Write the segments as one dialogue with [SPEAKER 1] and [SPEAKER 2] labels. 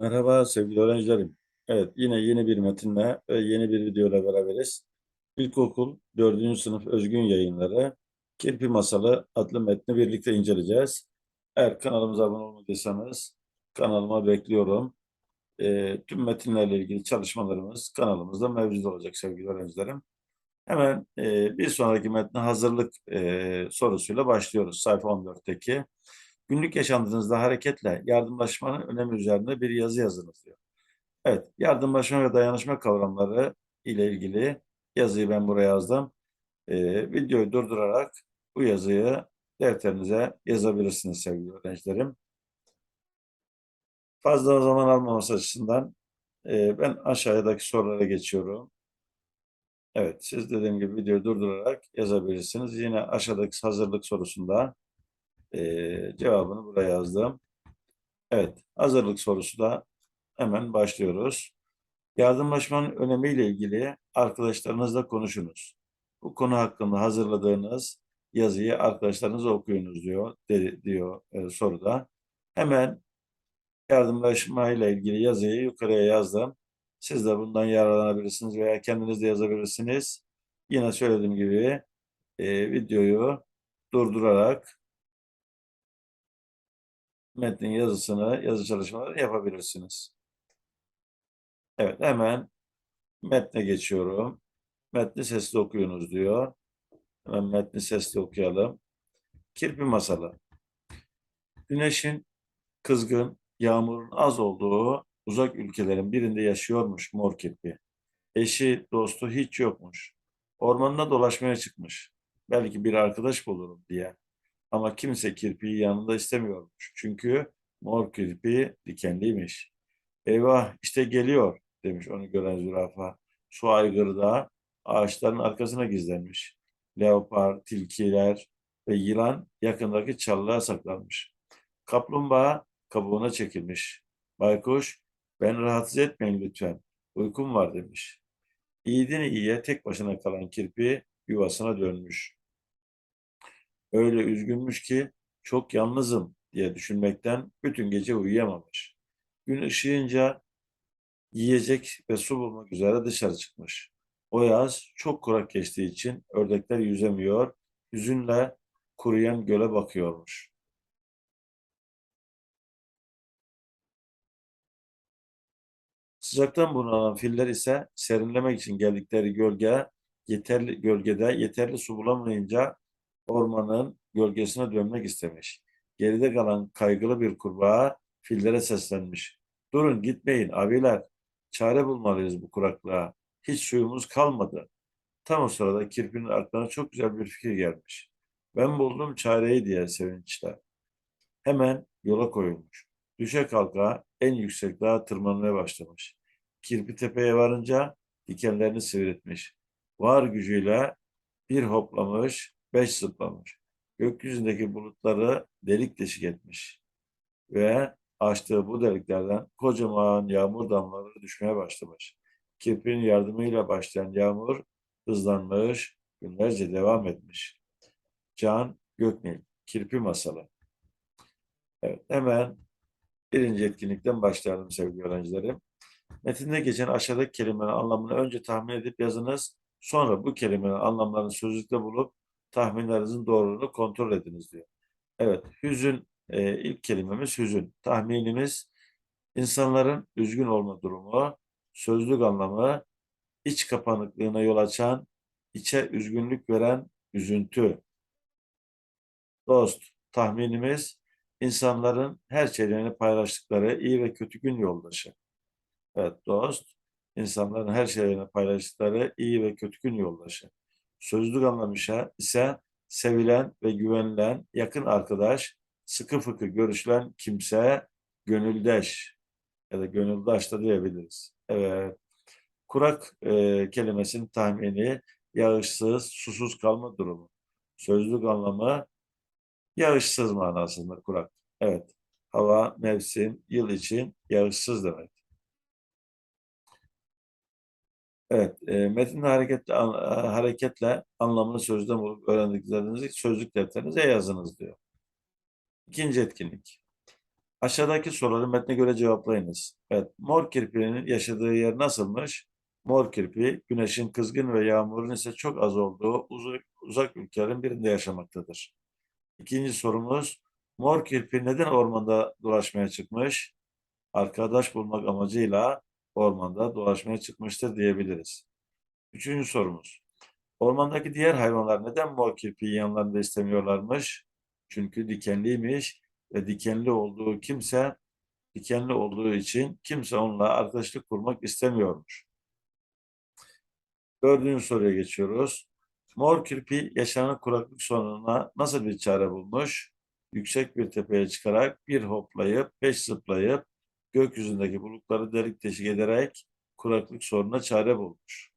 [SPEAKER 1] Merhaba sevgili öğrencilerim. Evet yine yeni bir metinle ve yeni bir video ile beraberiz. İlkokul 4. sınıf özgün yayınları Kirpi Masalı adlı metni birlikte inceleyeceğiz. Eğer kanalımıza abone olmadıysanız kanalıma bekliyorum. Ee, tüm metinlerle ilgili çalışmalarımız kanalımızda mevcut olacak sevgili öğrencilerim. Hemen e, bir sonraki metne hazırlık e, sorusuyla başlıyoruz sayfa 14'teki. Günlük yaşantınızda hareketle yardımlaşmanın önemi üzerinde bir yazı yazınız diyor. Evet, yardımlaşma ve dayanışma kavramları ile ilgili yazıyı ben buraya yazdım. Ee, videoyu durdurarak bu yazıyı defterinize yazabilirsiniz sevgili öğrencilerim. Fazla zaman almaması açısından e, ben aşağıdaki sorulara geçiyorum. Evet, siz dediğim gibi videoyu durdurarak yazabilirsiniz. Yine aşağıdaki hazırlık sorusunda e, cevabını buraya yazdım. Evet, hazırlık sorusu da hemen başlıyoruz. Yardımlaşmanın önemiyle ilgili arkadaşlarınızla konuşunuz. Bu konu hakkında hazırladığınız yazıyı arkadaşlarınızla okuyunuz diyor, de, diyor e, soruda. Hemen yardımlaşmayla ilgili yazıyı yukarıya yazdım. Siz de bundan yararlanabilirsiniz veya kendiniz de yazabilirsiniz. Yine söylediğim gibi e, videoyu durdurarak metnin yazısını, yazı çalışmaları yapabilirsiniz. Evet, hemen metne geçiyorum. Metni sesli okuyunuz diyor. Hemen metni sesli okuyalım. Kirpi masalı. Güneşin kızgın, yağmurun az olduğu uzak ülkelerin birinde yaşıyormuş mor kirpi. Eşi, dostu hiç yokmuş. Ormanına dolaşmaya çıkmış. Belki bir arkadaş bulurum diye. Ama kimse kirpiyi yanında istemiyormuş. Çünkü mor kirpi dikenliymiş. Eyvah işte geliyor demiş onu gören zürafa. Su aygırı ağaçların arkasına gizlenmiş. Leopar, tilkiler ve yılan yakındaki çalılığa saklanmış. Kaplumbağa kabuğuna çekilmiş. Baykuş, ben rahatsız etmeyin lütfen, uykum var demiş. İyiden iyiye tek başına kalan kirpi yuvasına dönmüş. Öyle üzgünmüş ki çok yalnızım diye düşünmekten bütün gece uyuyamamış. Gün ışığınca yiyecek ve su bulmak üzere dışarı çıkmış. O yaz çok kurak geçtiği için ördekler yüzemiyor, hüzünle kuruyan göle bakıyormuş. Sıcaktan bunalan filler ise serinlemek için geldikleri gölge yeterli gölgede yeterli su bulamayınca ormanın gölgesine dönmek istemiş. Geride kalan kaygılı bir kurbağa fillere seslenmiş. Durun gitmeyin abiler. Çare bulmalıyız bu kuraklığa. Hiç suyumuz kalmadı. Tam o sırada kirpinin aklına çok güzel bir fikir gelmiş. Ben buldum çareyi diye sevinçle. Hemen yola koyulmuş. Düşe kalka en yüksek dağa tırmanmaya başlamış. Kirpi tepeye varınca dikenlerini sivritmiş. Var gücüyle bir hoplamış, beş zıplamış. Gökyüzündeki bulutları delik deşik etmiş. Ve açtığı bu deliklerden kocaman yağmur damlaları düşmeye başlamış. Kirpinin yardımıyla başlayan yağmur hızlanmış, günlerce devam etmiş. Can Göknil, Kirpi Masalı. Evet, hemen birinci etkinlikten başlayalım sevgili öğrencilerim. Metinde geçen aşağıdaki kelimenin anlamını önce tahmin edip yazınız. Sonra bu kelimenin anlamlarını sözlükte bulup tahminlerinizin doğruluğunu kontrol ediniz diyor. Evet, hüzün e, ilk kelimemiz hüzün. Tahminimiz insanların üzgün olma durumu, sözlük anlamı iç kapanıklığına yol açan, içe üzgünlük veren üzüntü. Dost, tahminimiz insanların her şeylerini paylaştıkları iyi ve kötü gün yoldaşı. Evet dost, insanların her şeylerini paylaştıkları iyi ve kötü gün yoldaşı. Sözlük anlamı ise sevilen ve güvenilen yakın arkadaş, sıkı fıkı görüşülen kimse, gönüldeş ya da gönüldaş da diyebiliriz. Evet. Kurak e, kelimesinin tahmini yağışsız, susuz kalma durumu. Sözlük anlamı yağışsız manasında kurak. Evet. Hava, mevsim, yıl için yağışsız demek. Evet, e, metinde hareketle, an, hareketle anlamını sözden bulup öğrendiklerinizi sözlük defterinize yazınız diyor. İkinci etkinlik. Aşağıdaki soruları metne göre cevaplayınız. Evet, mor kirpinin yaşadığı yer nasılmış? Mor kirpi, güneşin kızgın ve yağmurun ise çok az olduğu uzak, uzak ülkelerin birinde yaşamaktadır. İkinci sorumuz, mor kirpi neden ormanda dolaşmaya çıkmış? Arkadaş bulmak amacıyla ormanda dolaşmaya çıkmıştır diyebiliriz. Üçüncü sorumuz, ormandaki diğer hayvanlar neden mor kirpiyi yanlarında istemiyorlarmış? Çünkü dikenliymiş ve dikenli olduğu kimse dikenli olduğu için kimse onunla arkadaşlık kurmak istemiyormuş. Dördüncü soruya geçiyoruz. Mor kirpi yaşanan kuraklık sorununa nasıl bir çare bulmuş? Yüksek bir tepeye çıkarak bir hoplayıp beş zıplayıp gökyüzündeki bulutları delik deşik ederek kuraklık sorununa çare bulmuş.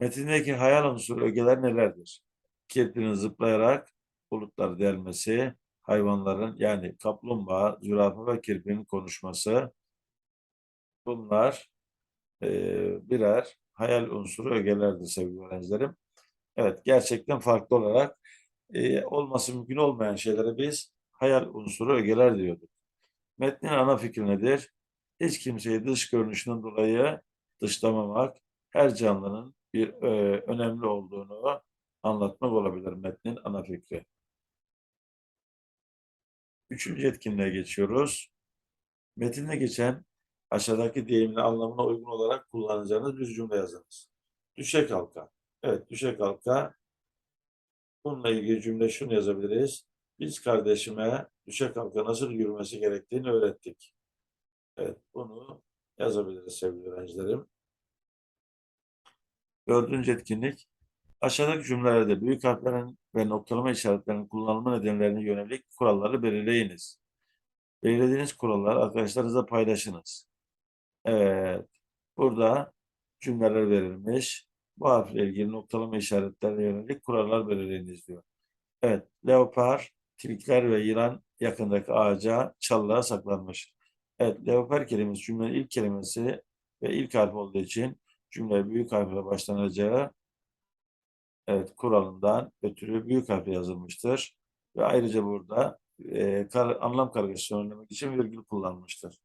[SPEAKER 1] Metindeki hayal unsuru ögeler nelerdir? Kirpinin zıplayarak bulutları delmesi, hayvanların yani kaplumbağa, zürafa ve kirpinin konuşması bunlar e, birer hayal unsuru ögelerdir sevgili öğrencilerim. Evet gerçekten farklı olarak e, olması mümkün olmayan şeylere biz hayal unsuru ögeler diyorduk. Metnin ana fikri nedir? Hiç kimseyi dış görünüşünden dolayı dışlamamak, her canlının bir e, önemli olduğunu anlatmak olabilir metnin ana fikri. Üçüncü etkinliğe geçiyoruz. Metinde geçen aşağıdaki deyimin anlamına uygun olarak kullanacağınız bir cümle yazınız. Düşe kalka. Evet, düşe kalka. Bununla ilgili cümle şunu yazabiliriz. Biz kardeşime düşe kalka nasıl yürümesi gerektiğini öğrettik. Evet, bunu yazabiliriz sevgili öğrencilerim. Dördüncü etkinlik. Aşağıdaki cümlelerde büyük harflerin ve noktalama işaretlerinin kullanılma nedenlerine yönelik kuralları belirleyiniz. Belirlediğiniz kuralları arkadaşlarınızla paylaşınız. Evet, burada cümleler verilmiş. Bu harfle ilgili noktalama işaretlerine yönelik kurallar belirleyiniz diyor. Evet, leopar, tilkiler ve yılan yakındaki ağaca, çalığa saklanmış. Evet, leopar kelimesi cümlenin ilk kelimesi ve ilk harf olduğu için cümle büyük harfle başlanacağı evet, kuralından ötürü büyük harfle yazılmıştır. Ve ayrıca burada e, kar, anlam kargaşası önlemek için virgül kullanmıştır.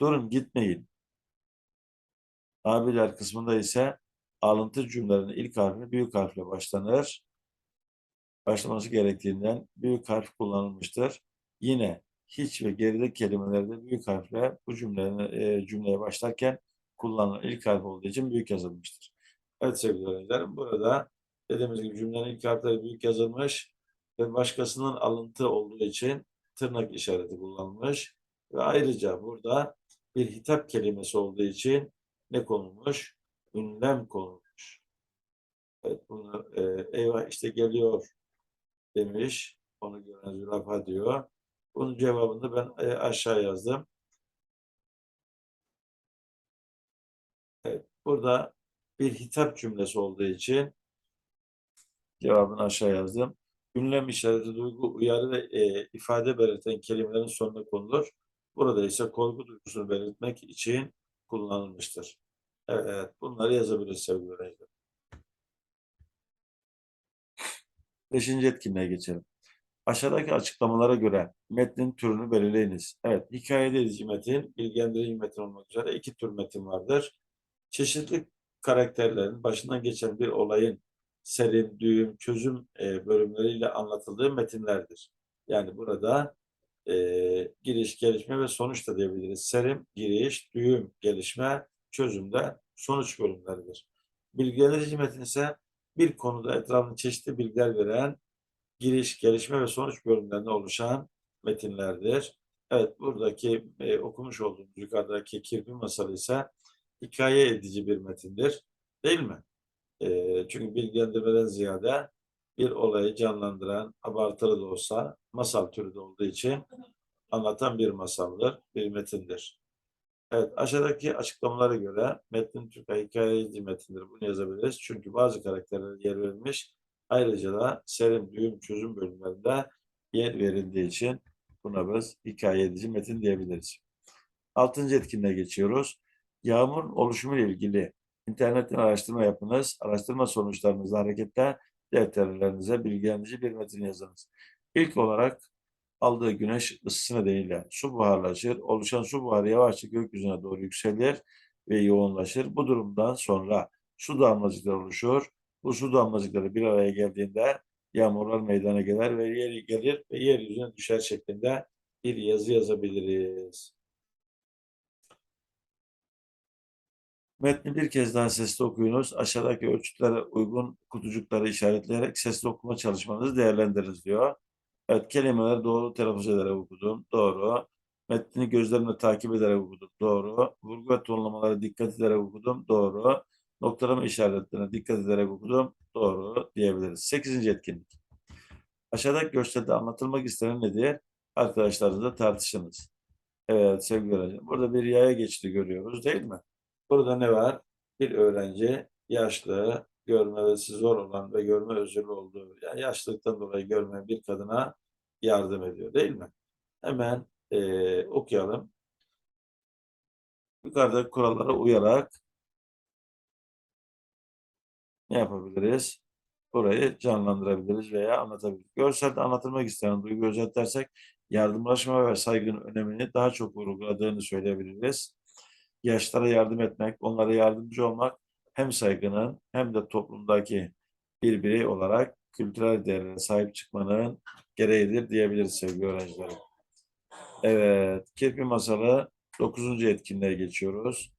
[SPEAKER 1] Durun gitmeyin. Abiler kısmında ise alıntı cümlelerin ilk harfi büyük harfle başlanır. Başlaması gerektiğinden büyük harf kullanılmıştır. Yine hiç ve geride kelimelerde büyük harfle bu cümlenin, e, cümleye başlarken kullanılan ilk harf olduğu için büyük yazılmıştır. Evet sevgili öğrencilerim burada dediğimiz gibi cümlenin ilk harfleri büyük yazılmış ve başkasının alıntı olduğu için tırnak işareti kullanılmış. Ve ayrıca burada bir hitap kelimesi olduğu için ne konulmuş? Ünlem konulmuş. Evet bunu e, eyvah işte geliyor demiş. Onu gören zürafa diyor. Bunun cevabını ben e, aşağı yazdım. Evet, burada bir hitap cümlesi olduğu için cevabını aşağı yazdım. Ünlem işareti duygu, uyarı ve e, ifade belirten kelimelerin sonuna konulur. Burada ise korku duygusunu belirtmek için kullanılmıştır. Evet, bunları yazabiliriz sevgili öğrenciler. Beşinci etkinliğe geçelim. Aşağıdaki açıklamalara göre metnin türünü belirleyiniz. Evet, hikayede edici metin, bilgilendirici metin olmak üzere iki tür metin vardır. Çeşitli karakterlerin başından geçen bir olayın serim, düğüm, çözüm e, bölümleriyle anlatıldığı metinlerdir. Yani burada e, giriş, gelişme ve sonuç da diyebiliriz. Serim, giriş, düğüm, gelişme, çözümde sonuç bölümleridir. Bilgilendirici metin ise bir konuda etrafında çeşitli bilgiler veren giriş, gelişme ve sonuç bölümlerinde oluşan metinlerdir. Evet, buradaki e, okumuş olduğumuz yukarıdaki kirpi masalı ise hikaye edici bir metindir. Değil mi? E, çünkü bilgilendirmeden ziyade bir olayı canlandıran, abartılı da olsa masal türü de olduğu için anlatan bir masaldır, bir metindir. Evet, aşağıdaki açıklamalara göre metnin Türk hikayeci metindir. Bunu yazabiliriz. Çünkü bazı karakterlere yer verilmiş. Ayrıca da serim, düğüm, çözüm bölümlerinde yer verildiği için buna biz hikaye edici metin diyebiliriz. Altıncı etkinliğe geçiyoruz. Yağmurun oluşumu ile ilgili internetten araştırma yapınız. Araştırma sonuçlarınızla hareketle defterlerinize bilgilendirici bir metin yazınız. İlk olarak aldığı güneş ısısı nedeniyle su buharlaşır. Oluşan su buharı yavaşça gökyüzüne doğru yükselir ve yoğunlaşır. Bu durumdan sonra su damlacıkları oluşur. Bu su damlacıkları bir araya geldiğinde yağmurlar meydana gelir ve yer gelir ve yeryüzüne düşer şeklinde bir yazı yazabiliriz. Metni bir kez daha sesli okuyunuz. Aşağıdaki ölçütlere uygun kutucukları işaretleyerek sesli okuma çalışmanızı değerlendiriniz diyor. Evet, kelimeleri doğru telaffuz ederek okudum. Doğru. Metni gözlerimle takip ederek okudum. Doğru. Vurgu ve tonlamalara dikkat ederek okudum. Doğru. Noktalama işaretlerine dikkat ederek okudum. Doğru diyebiliriz. Sekizinci etkinlik. Aşağıdaki gösteride anlatılmak istenen nedir? Arkadaşlarınızla tartışınız. Evet sevgili öğrenciler. Burada bir yaya geçidi görüyoruz değil mi? Burada ne var? Bir öğrenci yaşlı, görmesi zor olan ve görme özürlü olduğu, yani yaşlılıktan dolayı görmeyen bir kadına yardım ediyor değil mi? Hemen eee, okuyalım. Yukarıdaki kurallara uyarak ne yapabiliriz? Burayı canlandırabiliriz veya anlatabiliriz. Görselde anlatılmak istenen duygu özetlersek yardımlaşma ve saygının önemini daha çok vurguladığını söyleyebiliriz. Yaşlara yardım etmek, onlara yardımcı olmak hem saygının hem de toplumdaki bir birey olarak kültürel değerlere sahip çıkmanın gereğidir diyebiliriz sevgili öğrencilerim. Evet, Kirpi Masalı 9. etkinliğe geçiyoruz.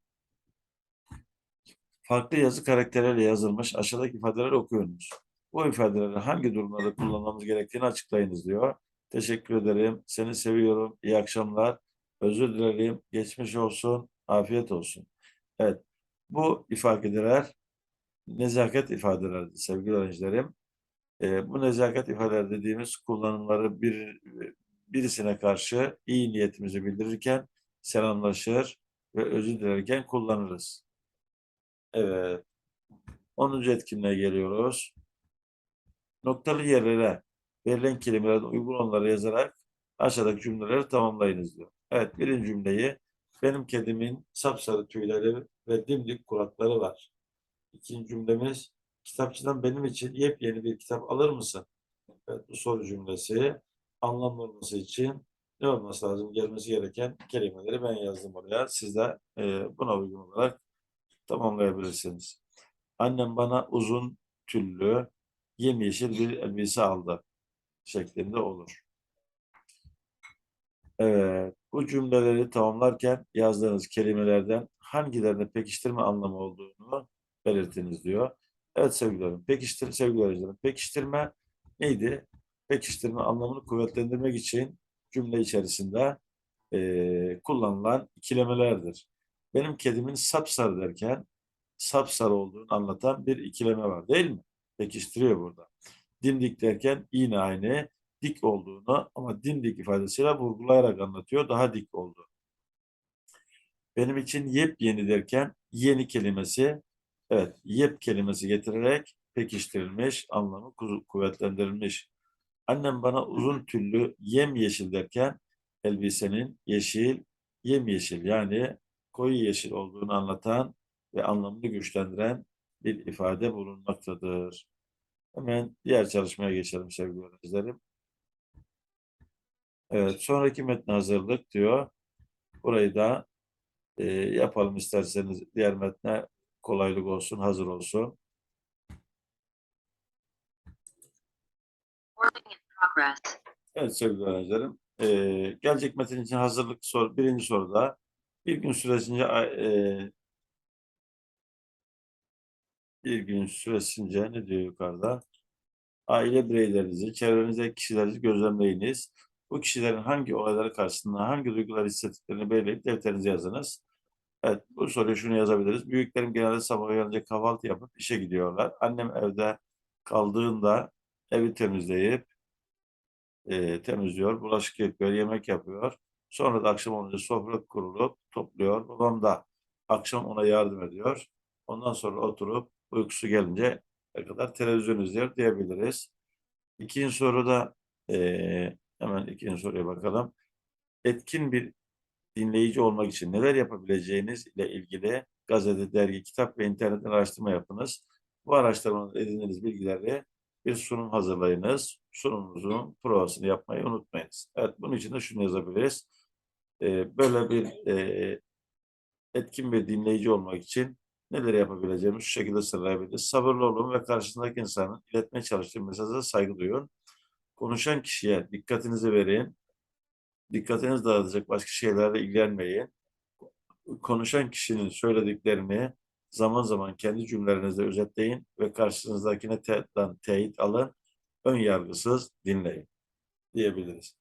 [SPEAKER 1] Farklı yazı karakterleriyle yazılmış aşağıdaki ifadeleri okuyunuz. Bu ifadeleri hangi durumlarda kullanmamız gerektiğini açıklayınız diyor. Teşekkür ederim. Seni seviyorum. İyi akşamlar. Özür dilerim. Geçmiş olsun. Afiyet olsun. Evet. Bu ifadeler nezaket ifadelerdir sevgili öğrencilerim. Ee, bu nezaket ifadeler dediğimiz kullanımları bir birisine karşı iyi niyetimizi bildirirken selamlaşır ve özür dilerken kullanırız. Evet. 10. etkinliğe geliyoruz. Noktalı yerlere verilen kelimelerden uygun olanları yazarak aşağıdaki cümleleri tamamlayınız diyor. Evet, birinci cümleyi benim kedimin sapsarı tüyleri ve dimdik kulakları var. İkinci cümlemiz kitapçıdan benim için yepyeni bir kitap alır mısın? Evet, bu soru cümlesi anlamlı olması için ne olması lazım? Gelmesi gereken kelimeleri ben yazdım oraya. Siz de e, buna uygun olarak tamamlayabilirsiniz. Annem bana uzun tüllü yemyeşil bir elbise aldı şeklinde olur. Evet, bu cümleleri tamamlarken yazdığınız kelimelerden hangilerine pekiştirme anlamı olduğunu belirtiniz diyor. Evet sevgilerim, pekiştir, sevgili öğrencilerim, pekiştirme neydi? Pekiştirme anlamını kuvvetlendirmek için cümle içerisinde eee, kullanılan ikilemelerdir. Benim kedimin sapsarı derken sapsarı olduğunu anlatan bir ikileme var değil mi? Pekiştiriyor burada. Dimdik derken yine aynı dik olduğunu ama dimdik ifadesiyle vurgulayarak anlatıyor. Daha dik oldu. Benim için yepyeni derken yeni kelimesi evet yep kelimesi getirerek pekiştirilmiş, anlamı ku- kuvvetlendirilmiş. Annem bana uzun tüllü yemyeşil derken elbisenin yeşil, yemyeşil yani koyu yeşil olduğunu anlatan ve anlamını güçlendiren bir ifade bulunmaktadır. Hemen diğer çalışmaya geçelim sevgili öğrencilerim. Evet, sonraki metne hazırlık diyor. Burayı da e, yapalım isterseniz diğer metne kolaylık olsun, hazır olsun. Evet sevgili öğrencilerim. e, gelecek metin için hazırlık sor, birinci soruda bir gün süresince e, bir gün süresince ne diyor yukarıda? Aile bireylerinizi, çevrenizdeki kişileri gözlemleyiniz. Bu kişilerin hangi olayları karşısında hangi duygular hissettiklerini belirleyip defterinize yazınız. Evet, bu soruyu şunu yazabiliriz. Büyüklerim genelde sabah uyanınca kahvaltı yapıp işe gidiyorlar. Annem evde kaldığında evi temizleyip e, temizliyor, bulaşık yıkıyor, yemek yapıyor. Sonra da akşam olunca sofra kurulup topluyor. Babam da akşam ona yardım ediyor. Ondan sonra oturup uykusu gelince kadar televizyon izliyor diyebiliriz. İkinci soruda e, hemen ikinci soruya bakalım. Etkin bir dinleyici olmak için neler yapabileceğiniz ile ilgili gazete, dergi, kitap ve internetten araştırma yapınız. Bu araştırmanın edindiğiniz bilgileri bir sunum hazırlayınız. Sunumunuzun provasını yapmayı unutmayınız. Evet, bunun için de şunu yazabiliriz. Ee, böyle bir e, etkin bir dinleyici olmak için neler yapabileceğimizi şu şekilde sıralayabiliriz. Sabırlı olun ve karşısındaki insanın iletmeye çalıştığı mesaja saygı duyun. Konuşan kişiye dikkatinizi verin. Dikkatiniz dağıtacak başka şeylerle ilgilenmeyin. Konuşan kişinin söylediklerini zaman zaman kendi cümlelerinizde özetleyin ve karşınızdakine teğetten teyit alın. Ön yargısız dinleyin diyebiliriz.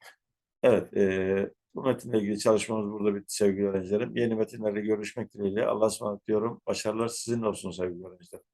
[SPEAKER 1] Evet, e, bu metinle ilgili çalışmamız burada bitti sevgili öğrencilerim. Yeni metinlerle görüşmek dileğiyle. Allah'a ısmarladık diyorum. Başarılar sizin olsun sevgili öğrencilerim.